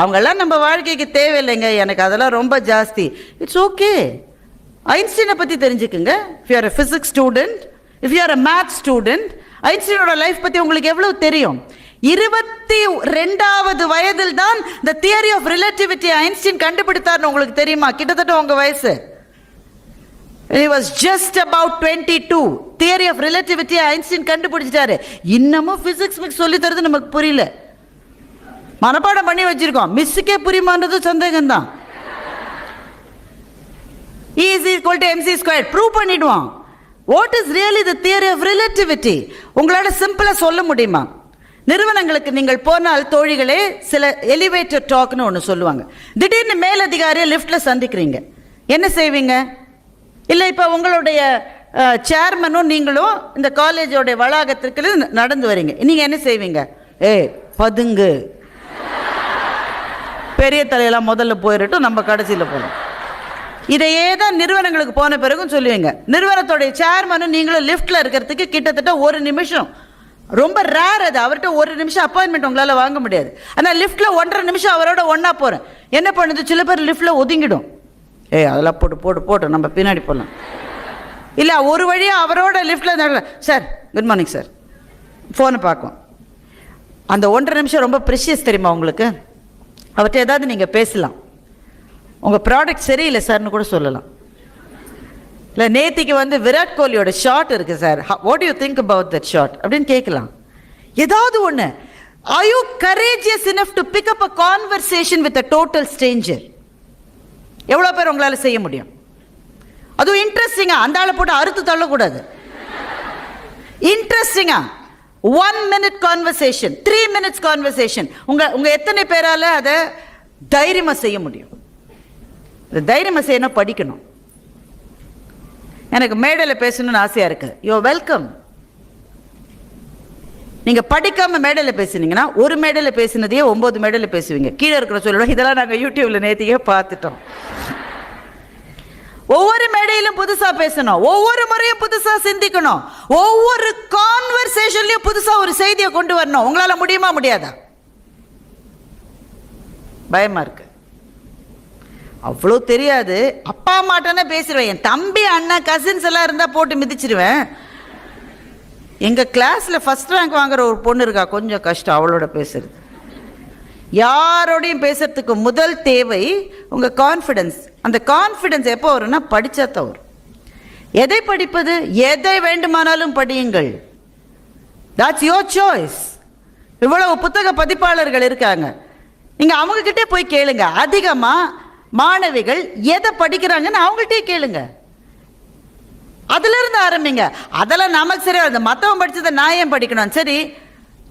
அவங்கெல்லாம் நம்ம வாழ்க்கைக்கு தேவையில்லைங்க. எனக்கு அதெல்லாம் ரொம்ப ஜாஸ்தி. இட்ஸ் ஓகே ஐன்ஸ்டீனை பற்றி தெரிஞ்சுக்குங்க. If you're a physics student if you're a math student ஐன்ஸ்டீனோட life பற்றி உங்களுக்கு எவ்வளவு தெரியும்? இருபத்தி ரெண்டாவது வயதில் தான் இந்த தியரி ஆஃப் ரிலேட்டிவிட்டி ஐன்ஸ்டீன் கண்டுபிடித்தார்னு உங்களுக்கு தெரியுமா? கிட்டத்தட்ட உங்க வயசு. It was just about twenty two theory of relativity Einstein கண்டுபிடிச்சிட்டாரு. இன்னமும் பிசிக்ஸ் சொல்லி தருது நமக்கு புரியல. மனப்பாடம் பண்ணி வச்சிருக்கோம். மிஸ்ஸுக்கே புரியுமான்றது சந்தேகம் தான் is equal to MC square prove பண்ணிடுவான் what is really the theory of relativity உங்களால் சிம்பிளாக சொல்ல முடியுமா? நிறுவனங்களுக்கு நீங்கள் போனால் தோழிகளே சில எலிவேட்டர் டாக்னு ஒன்று சொல்லுவாங்க. திடீர்னு மேலதிகாரியை லிஃப்டில் சந்திக்கிறீங்க. என்ன செய்வீங்க? இல்லை இப்போ உங்களுடைய சேர்மனும் நீங்களும் இந்த காலேஜோட வளாகத்திற்கு நடந்து வரீங்க. நீங்கள் என்ன செய்வீங்க? ஏய் பதுங்கு. பெரிய தலையெல்லாம் முதல்ல போயிடட்டும் நம்ம கடைசியில் போகணும். இதையே தான் நிறுவனங்களுக்கு போன பிறகும் சொல்லுவீங்க. நிறுவனத்தோடைய சேர்மனும் நீங்களும் லிஃப்ட்டில் இருக்கிறதுக்கு கிட்டத்தட்ட ஒரு நிமிஷம். ரொம்ப ரேர் அது. அவர்கிட்ட ஒரு நிமிஷம் அப்பாயின்மெண்ட் உங்களால் வாங்க முடியாது. ஆனால் லிஃப்ட்டில் ஒன்றரை நிமிஷம் அவரோட ஒன்றா போகிறேன் என்ன பண்ணுது? சில பேர் லிஃப்ட்ல ஒதுங்கிடும். ஏய் அதெல்லாம் போட்டு போட்டு போட்டு நம்ம பின்னாடி போகலாம் இல்லை ஒரு வழியாக அவரோட லிஃப்ட்ல சார் குட் மார்னிங் சார் ஃபோனை பார்க்கும். அந்த ஒன்றரை நிமிஷம் ரொம்ப ப்ரிஷியஸ் தெரியுமா உங்களுக்கு? அவர்கிட்ட ஏதாவது நீங்கள் பேசலாம். உங்கள் ப்ராடக்ட் சரியில்லை சார்னு கூட சொல்லலாம். இல்லை நேத்திக்கு வந்து விராட் கோலியோட ஷாட் இருக்குது sir what you think about that shot அப்படின்னு கேட்கலாம். ஏதாவது ஒன்று I you courageous enough to pick up a conversation with a total stranger எவ்வளோ பேர் உங்களால் செய்ய முடியும்? அதுவும் இன்ட்ரெஸ்டிங்காக அந்த ஆளை போட்டு அறுத்து தள்ளக்கூடாது. இன்ட்ரெஸ்டிங்காக one minute conversation three minutes conversation உங்க உங்க எத்தனை பேரால அதை தைரியமா செய்ய முடியும்? தைரியமா செய்யணும் படிக்கணும். எனக்கு மேடையில் பேசணும்னு ஆசையா இருக்கு. யோ வெல்கம் நீங்க படிக்காம மேடையில் பேசுனீங்கன்னா ஒரு மேடையில் பேசினதையே ஒன்பது மேடையில் பேசுவீங்க. கீழே இருக்கிற சொல்லுவோம் இதெல்லாம் நாங்கள் யூடியூப்ல நேத்தியே பார்த்துட்டோம். ஒவ்வொரு மேடையிலும் புதுசா பேசணும். ஒவ்வொரு முறையும் புதுசா சிந்திக்கணும். ஒவ்வொரு கான்வர்சேஷன்லயும் புதுசா ஒரு செய்தியை கொண்டு வரணும். உங்களால முடியுமா முடியாதா? பயமா இருக்கு. அவ்வளோ தெரியாது. அப்பா அம்மாட்டானே பேசிடுவேன். என் தம்பி அண்ணன் கசின்ஸ் எல்லாம் இருந்தால் போட்டு மிதிச்சிருவேன். எங்கள் கிளாஸில் ஃபஸ்ட் ரேங்க் வாங்குற ஒரு பொண்ணு இருக்கா? கொஞ்சம் கஷ்டம் அவளோட பேசுறது. யாரோடையும் பேசுறதுக்கு முதல் தேவை உங்கள் கான்ஃபிடன்ஸ் அந்த கான்ஃபிடன்ஸ் எப்போ வரும்னா படித்தா தான் வரும். எதை படிப்பது? எதை வேண்டுமானாலும் படியுங்கள். தாட்ஸ் யோர் சாய்ஸ் இவ்வளவு புத்தக பதிப்பாளர்கள் இருக்காங்க. நீங்கள் அவங்கக்கிட்டே போய் கேளுங்க. அதிகமாக மாணவிகள் எதை படிக்கிறாங்கன்னு அவங்கள்ட்டே கேளுங்க. அதுலேருந்து ஆரம்பிங்க. அதெல்லாம் நமக்கு சரி அந்த மற்றவன் படித்ததை நான் ஏன் படிக்கணும்? சரி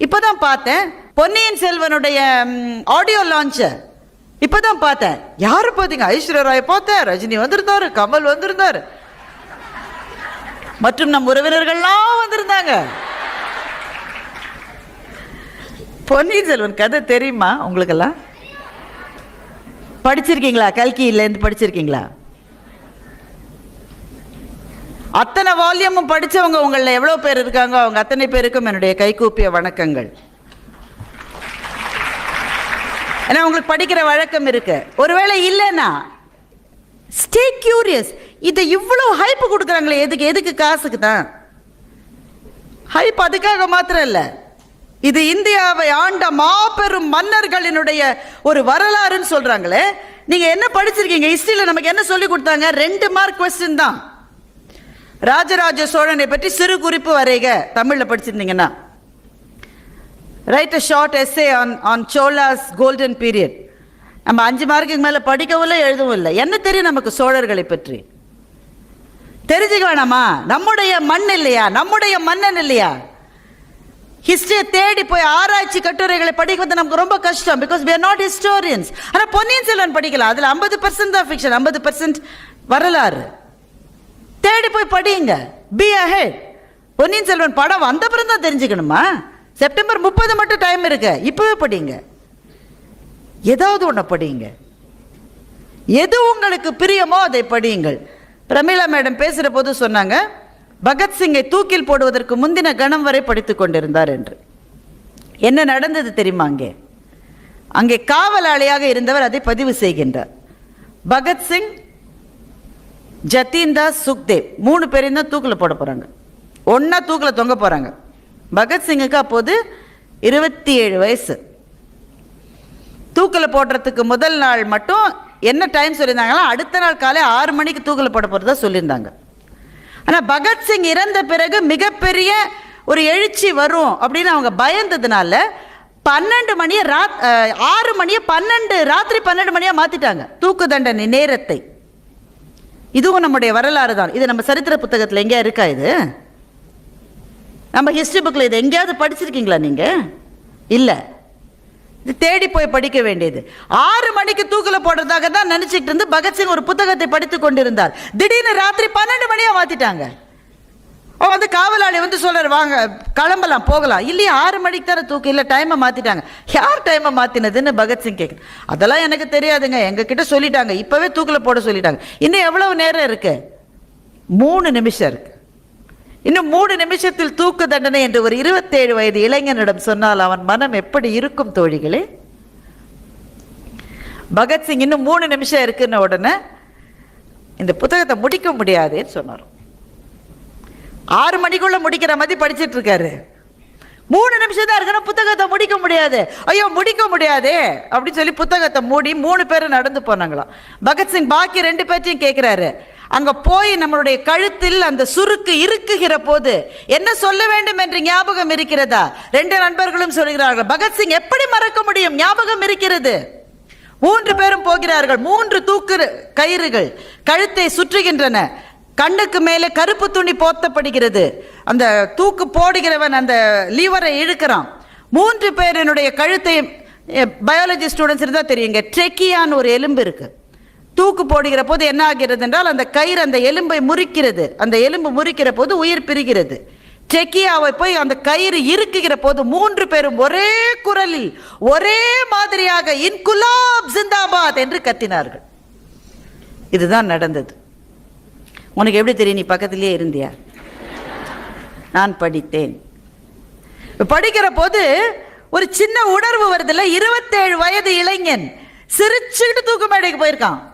இப்பதான் பார்த்தேன். பொன்னியின் செல்வனுடைய ஆடியோ லான்ச்ச இப்பதான் பார்த்தேன். யாரு பார்த்தீங்க? ஐஸ்வர்யா ராய் பார்த்தேன். ரஜினி வந்திருந்தாரு கமல் வந்திருந்தாரு. மற்றும் நம் உறவினர்கள்லாம் வந்திருந்தாங்க. பொன்னியின் செல்வன் கதை தெரியுமா உங்களுக்கெல்லாம்? படிச்சிருக்கீங்களா? கல்கியிலேருந்து படிச்சிருக்கீங்களா? அத்தனை வால்யூமும் படித்தவங்க உங்களில் எவ்வளோ பேர் இருக்காங்க? அவங்க அத்தனை பேருக்கும் என்னுடைய கைகூப்பிய வணக்கங்கள். ஏன்னா உங்களுக்கு படிக்கிற வழக்கம் இருக்கு. ஒருவேளை இல்லைன்னா ஸ்டே கியூரியஸ் இதை இவ்வளோ ஹைப் கொடுக்குறாங்களே எதுக்கு எதுக்கு காசுக்கு தான்? ஹைப் அதுக்காக மாத்திரம் இல்லை. இது இந்தியாவை ஆண்ட மாபெரும் மன்னர்களினுடைய ஒரு வரலாறுன்னு சொல்றாங்களே. நீங்க என்ன படிச்சிருக்கீங்க? ஹிஸ்டரியில நமக்கு என்ன சொல்லி கொடுத்தாங்க? ரெண்டு மார்க் கொஸ்டின் தான். ராஜராஜ சோழனை பற்றி சிறு குறிப்பு வரைக தமிழ்ல படிச்சிருந்தீங்கன்னா. Write a short essay on on Cholas golden period நம்ம அஞ்சு மார்க்குக்கு மேலே படிக்கவும் இல்லை எழுதவும் இல்லை. என்ன தெரியும் நமக்கு சோழர்களை பற்றி? தெரிஞ்சுக்க வேணாமா? நம்முடைய மண் இல்லையா? நம்முடைய மன்னன் இல்லையா? ஹிஸ்டரியை தேடி போய் ஆராய்ச்சி கட்டுரைகளை படிக்கிறது நமக்கு ரொம்ப கஷ்டம். Because we are not historians ஆனால் பொன்னியின் செல்வன் படிக்கலாம். அதில் ஐம்பது பர்சன்ட் தான் ஃபிக்ஷன் ஐம்பது பர்சன்ட் வரலாறு. தேடி போய் படியுங்க. பி அஹெட் பொன்னியின் செல்வன் படம் வந்த பிறந்தான் தான் தெரிஞ்சுக்கணுமா? செப்டம்பர் முப்பது மட்டும் டைம் இருக்கு. இப்பவே படிங்க. ஏதாவது ஒன்று படியுங்க எது உங்களுக்கு பிரியமோ அதை படியுங்கள். பிரமிளா மேடம் பேசுகிற போது சொன்னாங்க பகத்சிங்கை தூக்கில் போடுவதற்கு முந்தின கணம் வரை படித்துக் கொண்டிருந்தார் என்று. என்ன நடந்தது தெரியுமா அங்கே? அங்கே காவலாளியாக இருந்தவர் அதை பதிவு செய்கின்றார். பகத்சிங் ஜத்தீன் தாஸ் சுக்தேவ் மூணு பேரையும் தான் தூக்கில் போட போகிறாங்க ஒன்றா தூக்கில் தொங்க போகிறாங்க பகத்சிங்குக்கு அப்போது இருபத்தி ஏழு வயசு. தூக்கில் போடுறதுக்கு முதல் நாள் மட்டும் என்ன டைம் சொல்லியிருந்தாங்களோ அடுத்த நாள் காலை ஆறு மணிக்கு தூக்கில் போட போகிறதா சொல்லியிருந்தாங்க. ஆனால் பகத்சிங் இறந்த பிறகு மிகப்பெரிய ஒரு எழுச்சி வரும் அப்படின்னு அவங்க பயந்ததுனால பன்னெண்டு மணியை ராத் ஆறு மணியை பன்னெண்டு ராத்திரி பன்னெண்டு மணியாக மாற்றிட்டாங்க தூக்கு தண்டனை நேரத்தை. இதுவும் நம்முடைய வரலாறு தான். இது நம்ம சரித்திர புத்தகத்தில் எங்கேயா இருக்கா இது? நம்ம ஹிஸ்ட்ரி புக்கில் இது எங்கேயாவது படிச்சிருக்கீங்களா நீங்கள் இல்லை. இது தேடி போய் படிக்க வேண்டியது. ஆறு மணிக்கு தூக்கில் போடுறதாக தான் நினச்சிக்கிட்டு இருந்து பகத்சிங் ஒரு புத்தகத்தை படித்து கொண்டிருந்தார். திடீர்னு ராத்திரி பன்னெண்டு மணியாக மாற்றிட்டாங்க அவன் வந்து காவலாளி வந்து சொல்கிறார் வாங்க கிளம்பலாம் போகலாம். இல்லையா ஆறு மணிக்கு தானே தூக்கு இல்லை டைமை மாற்றிட்டாங்க யார் டைமை மாற்றினதுன்னு பகத்சிங் கேட்கு அதெல்லாம் எனக்கு தெரியாதுங்க. எங்ககிட்ட சொல்லிட்டாங்க. இப்போவே தூக்கில் போட சொல்லிட்டாங்க. இன்னும் எவ்வளவு நேரம் இருக்கு? மூணு நிமிஷம் இருக்கு. இன்னும் மூணு நிமிஷத்தில் தூக்கு தண்டனை என்று ஒரு இருபத்தேழு வயது இளைஞனிடம் சொன்னால் அவன் மனம் எப்படி இருக்கும் தோழிகளே? பகத்சிங் இன்னும் மூணு நிமிஷம் இருக்குன்ன உடனே இந்த புத்தகத்தை முடிக்க முடியாதுன்னு சொன்னார். ஆறு மணிக்குள்ள முடிக்கிற மாதிரி படிச்சிட்டு இருக்காரு. மூணு நிமிஷம் தான் இருக்கணும் புத்தகத்தை முடிக்க முடியாது. ஐயோ முடிக்க முடியாதே அப்படின்னு சொல்லி புத்தகத்தை மூடி மூணு பேரும் நடந்து போனாங்களாம். பகத்சிங் பாக்கி ரெண்டு பேர்த்தையும் கேட்குறாரு அங்க போய் நம்மளுடைய கழுத்தில் அந்த சுருக்கு இருக்குகிற போது என்ன சொல்ல வேண்டும் என்று ஞாபகம் இருக்கிறதா? ரெண்டு நண்பர்களும் சொல்கிறார்கள் பகத்சிங் எப்படி மறக்க முடியும்? ஞாபகம் இருக்கிறது. மூன்று பேரும் போகிறார்கள் மூன்று தூக்கு கயிறுகள் கழுத்தை சுற்றுகின்றன. கண்ணுக்கு மேலே கருப்பு துணி போர்த்தப்படுகிறது அந்த தூக்கு போடுகிறவன் அந்த லீவரை இழுக்கிறான். மூன்று பேரினுடைய கழுத்தை பயாலஜி ஸ்டூடெண்ட்ஸ் இருந்தால் தெரியுங்க ட்ரெக்கியான்னு ஒரு எலும்பு இருக்குது தூக்கு போடுகிற போது என்ன ஆகிறது என்றால் அந்த கயிறு அந்த எலும்பை முறிக்கிறது. அந்த எலும்பு முறிக்கிற போது உயிர் பிரிகிறது. செக்கியாவை போய் அந்த கயிறு இறுக்குகிற போது மூன்று பேரும் ஒரே குரலில் ஒரே மாதிரியாக இன்குலாப் ஜிந்தாபாத் என்று கத்தினார்கள். இதுதான் நடந்தது. உனக்கு எப்படி தெரியும் நீ பக்கத்திலேயே இருந்தியா? நான் படித்தேன். படிக்கிற போது ஒரு சின்ன உணர்வு வருதுல்ல இருபத்தேழு வயது இளைஞன் சிரிச்சுக்கிட்டு தூக்கு மேடைக்கு போயிருக்கான்.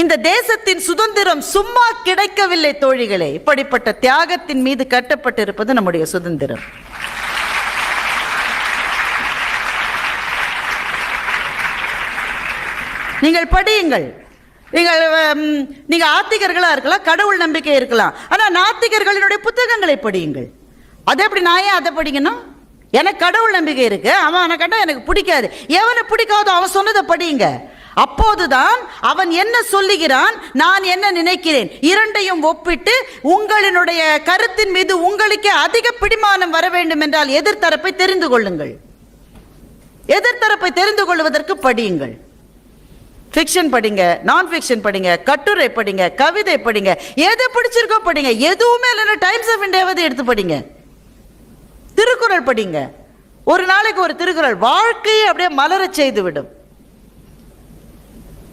இந்த தேசத்தின் சுதந்திரம் சும்மா கிடைக்கவில்லை தோழிகளே. இப்படிப்பட்ட தியாகத்தின் மீது கட்டப்பட்டிருப்பது நம்முடைய சுதந்திரம். நீங்கள் படியுங்கள். நீங்கள் நீங்கள் நீங்க ஆத்திகர்களா இருக்கலாம் கடவுள் நம்பிக்கை இருக்கலாம். ஆனா நாத்திகர்களினுடைய புத்தகங்களை படியுங்கள். அதை எப்படி நான் ஏன் அதை படிக்கணும்? எனக்கு கடவுள் நம்பிக்கை இருக்கு. அவன் அவனை கண்டா எனக்கு பிடிக்காது. எவனை பிடிக்காதோ அவன் சொன்னதை படியுங்க. அப்போதுதான் அவன் என்ன சொல்லுகிறான்? நான் என்ன நினைக்கிறேன்? இரண்டையும் ஒப்பிட்டு உங்களினுடைய கருத்தின் மீது உங்களுக்கே அதிக பிடிமானம் வர வேண்டும் என்றால் எதிர்த்தரப்பை தெரிந்து கொள்ளுங்கள். எதிர்த்தரப்பை தெரிந்து கொள்வதற்கு படியுங்கள். ஃபிக்ஷன் படிங்க நான் ஃபிக்ஷன் படிங்க கட்டுரை படிங்க கவிதை படிங்க எது பிடிச்சிருக்கோ படிங்க. எதுவுமே இல்லைன்னா டைம்ஸ் ஆஃப் இந்தியாவது எடுத்து படிங்க. திருக்குறள் படிங்க. ஒரு நாளைக்கு ஒரு திருக்குறள் வாழ்க்கையை அப்படியே மலரச் செய்துவிடும்.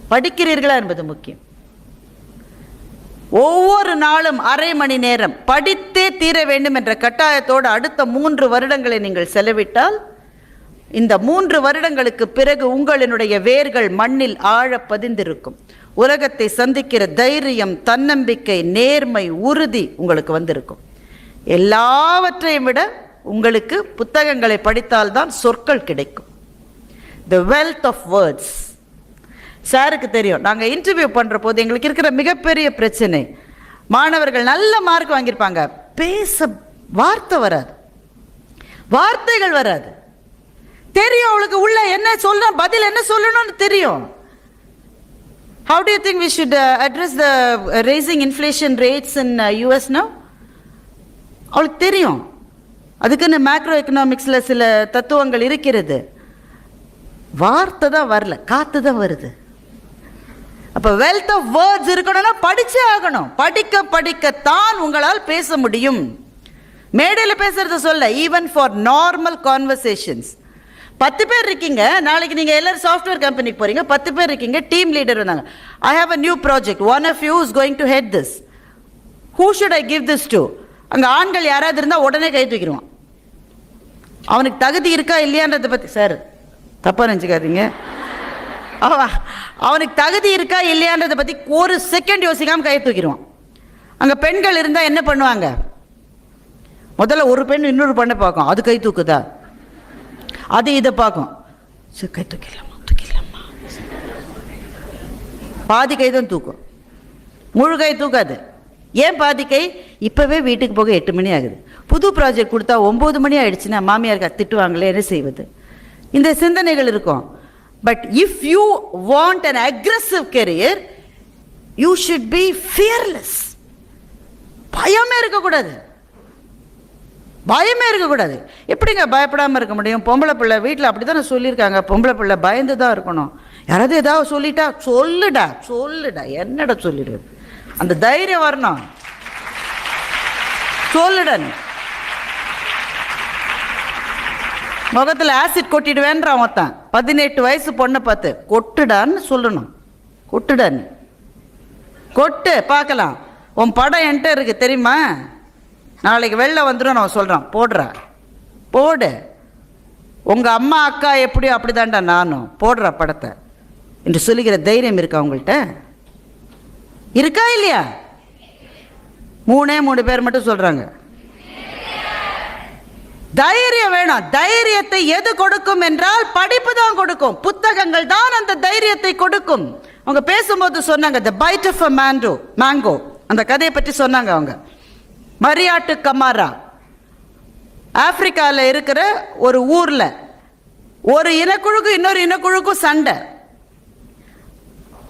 படிக்கிறீர்களா என்பது முக்கியம். ஒவ்வொரு நாளும் அரை மணி நேரம் படித்தே தீர வேண்டும் என்ற கட்டாயத்தோடு அடுத்த மூன்று வருடங்களை நீங்கள் செலவிட்டால் இந்த மூன்று வருடங்களுக்கு பிறகு உங்களினுடைய வேர்கள் மண்ணில் ஆழ பதிந்திருக்கும். உலகத்தை சந்திக்கிற தைரியம் தன்னம்பிக்கை நேர்மை உறுதி உங்களுக்கு வந்திருக்கும். எல்லாவற்றையும் விட உங்களுக்கு புத்தகங்களை படித்தால்தான் சொற்கள் கிடைக்கும். த வெல்த் ஆஃப் வேர்ட்ஸ் சாருக்கு தெரியும். நாங்கள் இன்டர்வியூ பண்ணுற போது எங்களுக்கு இருக்கிற மிகப்பெரிய பிரச்சனை. மாணவர்கள் நல்ல மார்க் வாங்கியிருப்பாங்க. பேச வார்த்தை வராது. வார்த்தைகள் வராது. தெரியும் அவளுக்கு உள்ள என்ன சொல்ல பதில் என்ன சொல்லணும்னு தெரியும். How do you think we should address the racing inflation rates in யூஎஸ்னா அவளுக்கு தெரியும். அதுக்குன்னு மேக்ரோ எக்கனாமிக்ஸில் சில தத்துவங்கள் இருக்கிறது. வார்த்தை தான் வரல காத்து தான் வருது. அப்போ வெல்த் ஆஃப் வேர்ட்ஸ் இருக்கணும்னா படிச்சே ஆகணும். படிக்க படிக்கத்தான் உங்களால் பேச முடியும். மேடையில் பேசுகிறத சொல்ல ஈவன் ஃபார் நார்மல் கான்வர்சேஷன்ஸ் பத்து பேர் இருக்கீங்க நாளைக்கு நீங்கள் எல்லாரும் சாஃப்ட்வேர் கம்பெனிக்கு போகிறீங்க பத்து பேர் இருக்கீங்க டீம் லீடர் வந்தாங்க I have a new project one of you is going to head this who should I give this to அங்கே ஆண்கள் யாராவது இருந்தால் உடனே கை தூக்கிடுவான். அவனுக்கு தகுதி இருக்கா இல்லையான்றதை பற்றி சார் தப்பாக நினச்சிக்காதீங்க. அவனுக்கு தகுதி இருக்கா இல்லையான்றதை பற்றி ஒரு செகண்ட் யோசிக்காமல் கை தூக்கிடுவான். அங்கே பெண்கள் இருந்தால் என்ன பண்ணுவாங்க? முதல்ல ஒரு பெண் இன்னொரு பெண்ணை பார்க்கும். அது கை தூக்குதா? அது இதை பார்க்கும். சரி கை தூக்கிடலாமா? தூக்கிடலாமா? பாதி கை தான் தூக்கும். முழு கை தூக்காது. ஏன் பாதி கை? இப்போவே வீட்டுக்கு போக எட்டு மணி ஆகுது. புது ப்ராஜெக்ட் கொடுத்தா ஒம்பது மணி ஆயிடுச்சுன்னா மாமியார் திட்டுவாங்களே என்ன செய்வது? இந்த சிந்தனைகள் இருக்கும். But if you want an aggressive career you should be fearless பயமே இருக்கக்கூடாது. பயமே இருக்கக்கூடாது. எப்படிங்க பயப்படாமல் இருக்க முடியும்? பொம்பளை பிள்ளை வீட்டில் அப்படி தானே சொல்லியிருக்காங்க. பொம்பளை பிள்ளை பயந்து தான் இருக்கணும். யாராவது ஏதாவது சொல்லிட்டா சொல்லுடா சொல்லுடா. என்னடா சொல்லிடு அந்த தைரியம் வரணும். சொல்லுடா முகத்தில் ஆசிட் கொட்டிடுவேன்றான் ஒருத்தன் பதினெட்டு வயசு பொண்ணை பார்த்து கொட்டுடான்னு சொல்லணும். கொட்டுடான்னு கொட்டு பார்க்கலாம். உன் படம் என்கிட்ட இருக்கு தெரியுமா? நாளைக்கு வெளில வந்துடும் நான் சொல்கிறான் போடுறா. போடு. உங்கள் அம்மா அக்கா எப்படியோ அப்படிதான்டா நானும். போடுற படத்தை. என்று சொல்லுகிற தைரியம் இருக்கா உங்கள்கிட்ட? இருக்கா இல்லையா? மூணே மூணு பேர் மட்டும் சொல்கிறாங்க தைரியம் வேணும். தைரியத்தை எது கொடுக்கும் என்றால் படிப்பு தான் கொடுக்கும். புத்தகங்கள் தான் அந்த தைரியத்தை கொடுக்கும். அவங்க பேசும்போது சொன்னாங்க the bite of a mango mango அந்த கதையை பற்றி சொன்னாங்க அவங்க. Mariatu Kamara. ஆப்பிரிக்காவில் இருக்கிற ஒரு ஊரில் ஒரு இனக்குழுக்கும் இன்னொரு இனக்குழுக்கும் சண்டை.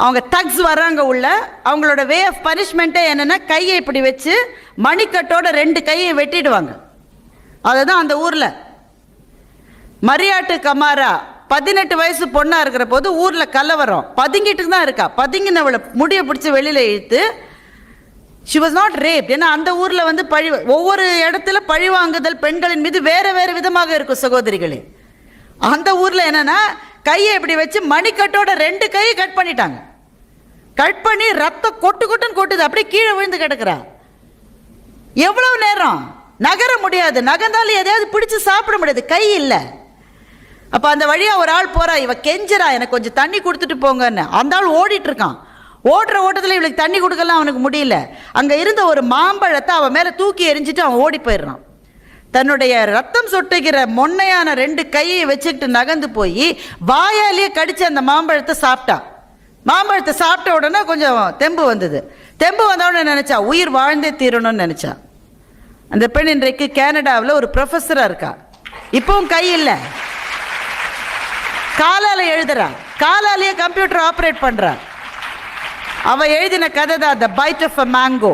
அவங்க டக்ஸ் வராங்க உள்ள. அவங்களோட வே ஆஃப் பனிஷ்மெண்ட்டே என்னென்னா கையை இப்படி வச்சு மணிக்கட்டோட ரெண்டு கையை வெட்டிடுவாங்க. அதுதான் அந்த ஊரில். மரியாட்டு கமாரா பதினெட்டு வயசு பொண்ணாக இருக்கிற போது ஊரில் கலவரம். பதுங்கிட்டு தான் இருக்கா. பதுங்கினவளை முடியை பிடிச்சி வெளியில் இழுத்து ஷி வாஸ் நாட் ரேப் ஏன்னா அந்த ஊரில் வந்து பழி ஒவ்வொரு இடத்துல பழி வாங்குதல் பெண்களின் மீது வேறு வேறு விதமாக இருக்கும் சகோதரிகளே. அந்த ஊரில் என்னென்னா கையை இப்படி வச்சு மணிக்கட்டோட ரெண்டு கையை கட் பண்ணிட்டாங்க. கட் பண்ணி ரத்தம் கொட்டு கொட்டுன்னு கொட்டுது. அப்படியே கீழே விழுந்து கிடக்குறா. எவ்வளவு நேரம்? நகர முடியாது. நகர்ந்தாலும் எதையாவது பிடிச்சு சாப்பிட முடியாது. கை இல்லை. அப்போ அந்த வழியாக ஒரு ஆள் போறா இவ கெஞ்சுறா எனக்கு கொஞ்சம் தண்ணி கொடுத்துட்டு போங்கன்னு. அந்த ஆள் ஓடிட்டு இருக்கான் ஓடுற ஓட்டத்தில் இவளுக்கு தண்ணி கொடுக்கலாம் அவனுக்கு முடியல. அங்கே இருந்த ஒரு மாம்பழத்தை அவன் மேலே தூக்கி எரிஞ்சிட்டு அவன் ஓடி போயிடுறான். தன்னுடைய ரத்தம் சொட்டுகிற மொன்னையான ரெண்டு கையை வச்சுக்கிட்டு நகர்ந்து போய் வாயாலேயே கடிச்சு அந்த மாம்பழத்தை சாப்பிட்டா. மாம்பழத்தை சாப்பிட்ட உடனே கொஞ்சம் தெம்பு வந்தது. தெம்பு வந்த உடனே நினைச்சா உயிர் வாழ்ந்தே தீரணும்னு நினச்சா. அந்த பெண் இன்றைக்கு கேனடாவில் ஒரு ப்ரொஃபஸராக இருக்கா. இப்போவும் கை இல்லை. காலால் எழுதுறா. காலாலேயே கம்ப்யூட்டர் ஆப்ரேட் பண்ணுறா அவள் எழுதின கதை தான் the bite of a mango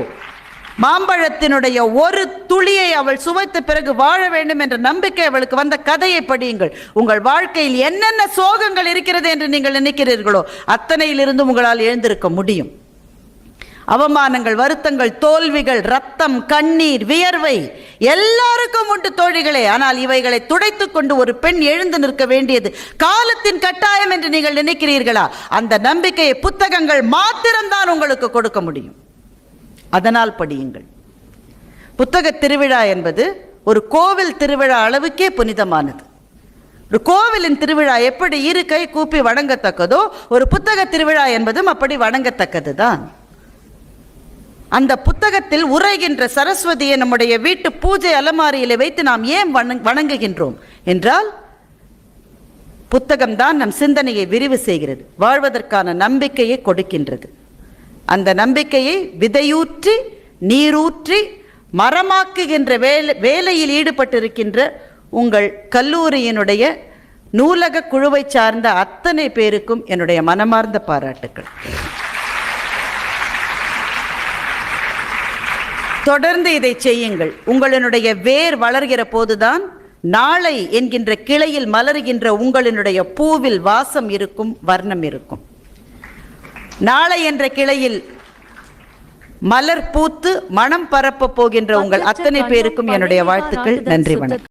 மாம்பழத்தினுடைய ஒரு துளியை அவள் சுவைத்த பிறகு வாழ வேண்டும் என்ற நம்பிக்கை அவளுக்கு வந்த கதையை படியுங்கள். உங்கள் வாழ்க்கையில் என்னென்ன சோகங்கள் இருக்கிறது என்று நீங்கள் நினைக்கிறீர்களோ அத்தனையிலிருந்து உங்களால் எழுந்திருக்க முடியும். அவமானங்கள் வருத்தங்கள் தோல்விகள் ரத்தம் கண்ணீர் வியர்வை எல்லாருக்கும் உண்டு தோழிகளே. ஆனால் இவைகளை துடைத்துக் கொண்டு ஒரு பெண் எழுந்து நிற்க வேண்டியது காலத்தின் கட்டாயம் என்று நீங்கள் நினைக்கிறீர்களா? அந்த நம்பிக்கையை புத்தகங்கள் மாத்திரம்தான் உங்களுக்கு கொடுக்க முடியும். அதனால் படியுங்கள். புத்தக திருவிழா என்பது ஒரு கோவில் திருவிழா அளவுக்கே புனிதமானது. ஒரு கோவிலின் திருவிழா எப்படி இரு கை கூப்பி வணங்கத்தக்கதோ ஒரு புத்தக திருவிழா என்பதும் அப்படி வணங்கத்தக்கது தான் அந்த புத்தகத்தில் உரைகின்ற சரஸ்வதியை நம்முடைய வீட்டு பூஜை அலமாரியிலே வைத்து நாம் ஏன் வணங் வணங்குகின்றோம்? என்றால் புத்தகம்தான் நம் சிந்தனையை விரிவு செய்கிறது வாழ்வதற்கான நம்பிக்கையை கொடுக்கின்றது. அந்த நம்பிக்கையை விதையூற்றி நீரூற்றி மரமாக்குகின்ற வேலை வேலையில் ஈடுபட்டிருக்கின்ற உங்கள் கல்லூரியினுடைய நூலக குழுவை சார்ந்த அத்தனை பேருக்கும் என்னுடைய மனமார்ந்த பாராட்டுக்கள். தொடர்ந்து இதை செய்யுங்கள். உங்களினுடைய வேர் வளர்கிற போதுதான் நாளை என்கின்ற கிளையில் மலர்கின்ற உங்களினுடைய பூவில் வாசம் இருக்கும் வர்ணம் இருக்கும். நாளை என்ற கிளையில் மலர் பூத்து மனம் பரப்ப போகின்ற உங்கள் அத்தனை பேருக்கும் என்னுடைய வாழ்த்துக்கள். நன்றி வணக்கம்.